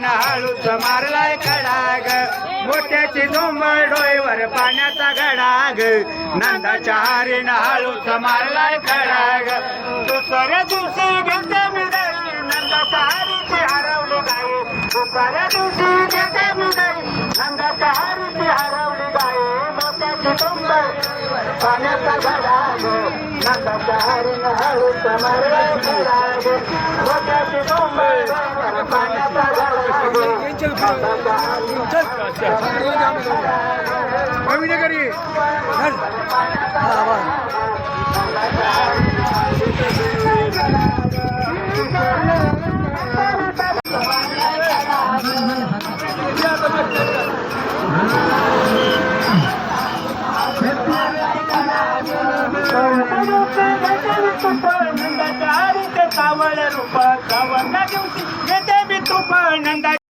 हरीनं हळूच मारलाय खडाग मोठ्याची झोंबळ डोईवर पाण्याचा गडाग. नंदाच्या हरीनं हळूच मारलाय खडाग दुसऱ्या दिवशी घेते मी गाई नंदाच्या हरीची हरवली गाई. दुसऱ्या दिवशी घेते मी गाई नंदाच्या हरीची हरवली गाई. मोठ्याची झोंबळ पाण्याचा गडाग. नंदाच्या हरीनं हळूच मारलाय खडाग मोठ्याची झोंबळ डोईवर पाण्याचा गडाग नंदाच्या कविनगरी नंदाच्या सावळ रूप कवना दिवशी घेते मी तुप नंदा